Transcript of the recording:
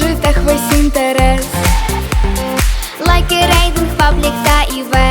гаджетах весь інтерес. Лайки, рейтинг, паблік та навчання